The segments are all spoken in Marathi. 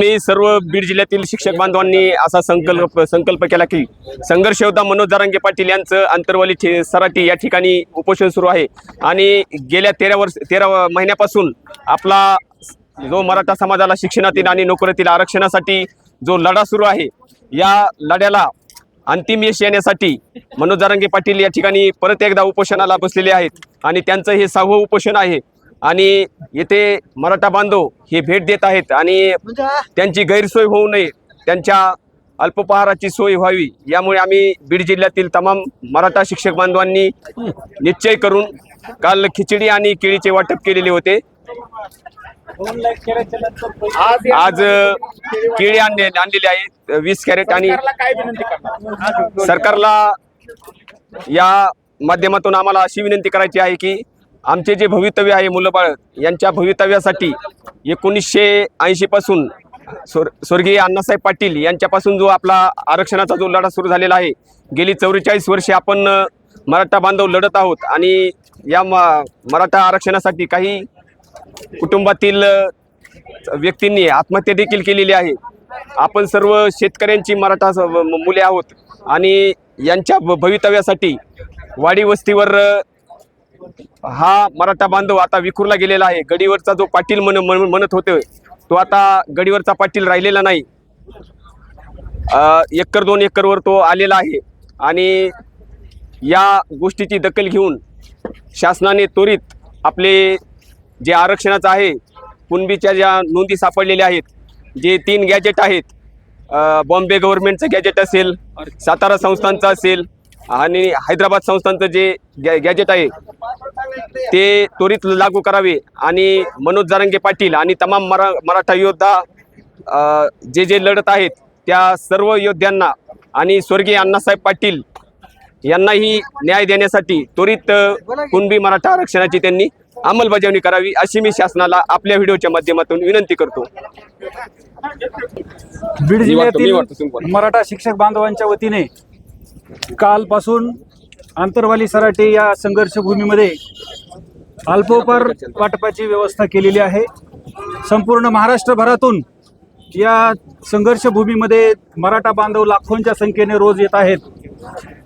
मी सर्व बीड जिल्ह्यातील शिक्षक बांधवांनी असा संकल्प संकल्प केला की संघर्ष योद्धा मनोज दारांगे पाटील यांचं अंतरवाली ठे- सराटी या ठिकाणी उपोषण सुरू आहे. आणि गेल्या तेरा वर्ष तेरा महिन्यापासून आपला जो मराठा समाजाला शिक्षणातील आणि नोकरीतील आरक्षणासाठी जो लढा सुरू आहे या लढ्याला अंतिम यश येण्यासाठी मनोज दारांगे पाटील या ठिकाणी परत एकदा उपोषणाला बसलेले आहेत. आणि त्यांचं हे सहावं उपोषण आहे. आणि येथे मराठा बांधव हे भेट देत आहेत आणि त्यांची गैरसोय होऊ नये त्यांच्या अल्पपहाराची सोय व्हावी यामुळे आम्ही बीड जिल्ह्यातील तमाम मराठा शिक्षक बांधवांनी निश्चय करून काल खिचडी आणि केळीचे वाटप केलेले होते. आज केळी आणले आणलेली आहेत वीस कॅरेट आणि काय विनंती करणार? सरकारला या माध्यमातून आम्हाला अशी विनंती करायची आहे की आमचे जे भवितव्य आहे मुलंबाळ यांच्या भवितव्यासाठी एकोणीसशे ऐंशीपासून स्वर स्वर्गीय अण्णासाहेब पाटील यांच्यापासून जो आपला आरक्षणाचा जो लढा सुरू झालेला आहे गेली चौवेचाळीस वर्षे आपण मराठा बांधव लढत आहोत आणि या मराठा आरक्षणासाठी काही कुटुंबातील व्यक्तींनी आत्महत्या देखील केलेली आहे. आपण सर्व शेतकऱ्यांची मराठा मुले आहोत आणि यांच्या भ- भवितव्यासाठी वाडी वस्तीवर हा मराठा बांधव आता विखुरला गेलेला आहे. गडीवरचा जो पाटील म्हण म्हण- म्हणत होते तो आता गडीवरचा पाटील राहिलेला नाही. एकर दोन एकरवर तो आलेला आहे. आणि या गोष्टीची दखल घेऊन शासनाने त्वरित आपले जे आरक्षणाचं आहे कुणबीच्या ज्या नोंदी सापडलेल्या आहेत जे तीन गॅजेट आहेत बॉम्बे गव्हर्नमेंटचं गॅजेट असेल सातारा संस्थांचं असेल आणि हैदराबाद संस्थांचं जे गॅ गॅजेट आहे ते त्वरित लागू करावे आणि मनोज जारंगे पाटील आणि तमाम मरा मराठा योद्धा अ, जे जे लढत आहेत त्या सर्व योद्ध्यांना आणि स्वर्गीय अण्णासाहेब पाटील यांनाही न्याय देण्यासाठी त्वरित कुणबी मराठा आरक्षणाची त्यांनी अंमलबजावणी करावी अशी मी शासनाला आपल्या व्हिडिओच्या माध्यमातून विनंती करतो बीड जिल्ह्यातील. मराठा शिक्षक बांधवांच्या वतीने कालपासून आंतरवाली सराटे या संघर्ष भूमीमध्ये अल्पोपार वाटपाची व्यवस्था केलेली आहे. संपूर्ण महाराष्ट्रभरातून या संघर्ष भूमीमध्ये मराठा बांधव लाखोंच्या संख्येने रोज येत आहेत.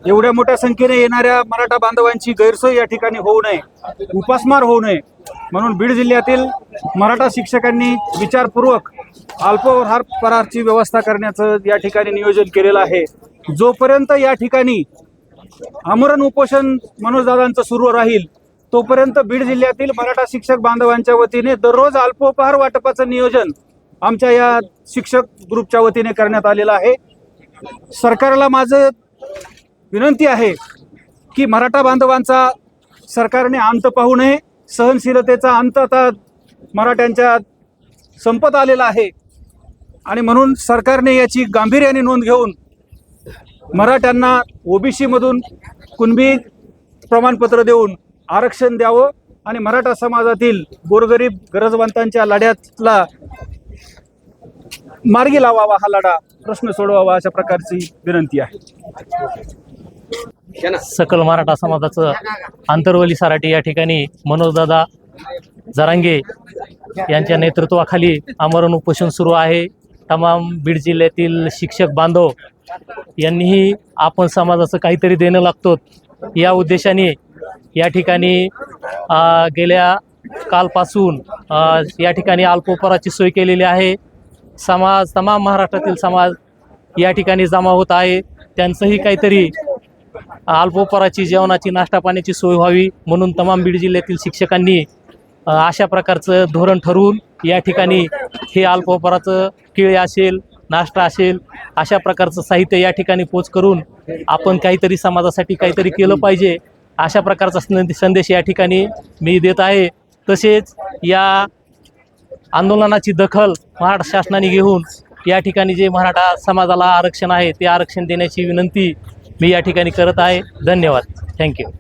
एवढ्या मोठ्या संख्येने येणाऱ्या मराठा बांधवांची गैरसोय या ठिकाणी होऊ नये उपासमार होऊ नये म्हणून बीड जिल्ह्यातील मराठा शिक्षकांनी विचारपूर्वक अल्पहार परारची व्यवस्था करण्याचं या ठिकाणी नियोजन केलेलं आहे. जोपर्यंत या ठिकाणी आमरण उपोषण मनोजदादांचं सुरू राहील तोपर्यंत बीड जिल्ह्यातील मराठा शिक्षक बांधवांच्या वतीने दररोज अल्पोपहार वाटपाचं नियोजन आमच्या या शिक्षक ग्रुपच्या वतीने करण्यात आलेलं आहे. सरकारला माझं विनंती आहे की मराठा बांधवांचा सरकारने अंत पाहू नये सहनशीलतेचा अंत आता मराठ्यांच्या संपत आलेला आहे. आणि म्हणून सरकारने याची गांभीर्याने नोंद घेऊन मराठ्यांना ओबीसीमधून कुणबी प्रमाणपत्र देऊन आरक्षण द्यावं आणि मराठा समाजातील गोरगरीब गरजवंतांच्या लढ्यातला मार्गी लावावा हा लढा प्रश्न सोडवावा अशा प्रकारची विनंती आहे. सकल मराठा समाजाचं आंतरवली सराटी या ठिकाणी मनोजदादा जरांगे यांच्या नेतृत्वाखाली आमरण उपोषण सुरू आहे. तमाम बीड जिल्ह्यातील शिक्षक बांधव यांनीही आपण समाजाचं काहीतरी देणं लागतो या उद्देशाने या ठिकाणी गेल्या कालपासून या ठिकाणी अल्पोपराची सोय केलेली आहे. समाज तमाम महाराष्ट्रातील समाज या ठिकाणी जमा होत आहे. त्यांचंही काहीतरी अल्पोपराची जेवणाची नाश्ता पाण्याची सोय व्हावी म्हणून तमाम बीड जिल्ह्यातील शिक्षकांनी अशा प्रकारचं धोरण ठरवून या ठिकाणी हे अल्पोपराचं केळे असेल नाश्ता असेल अशा प्रकारचं साहित्य या ठिकाणी पोच करून आपण काहीतरी समाजासाठी काहीतरी केलं पाहिजे. अशा प्रकारचा संदेश या ठिकाणी मी देत आहे. तसेच या आंदोलनाची दखल महाराष्ट्र शासनाने घेऊन या ठिकाणी जे मराठा समाजाला आरक्षण आहे ते आरक्षण देण्याची विनंती मी या ठिकाणी करत आहे. धन्यवाद. थँक्यू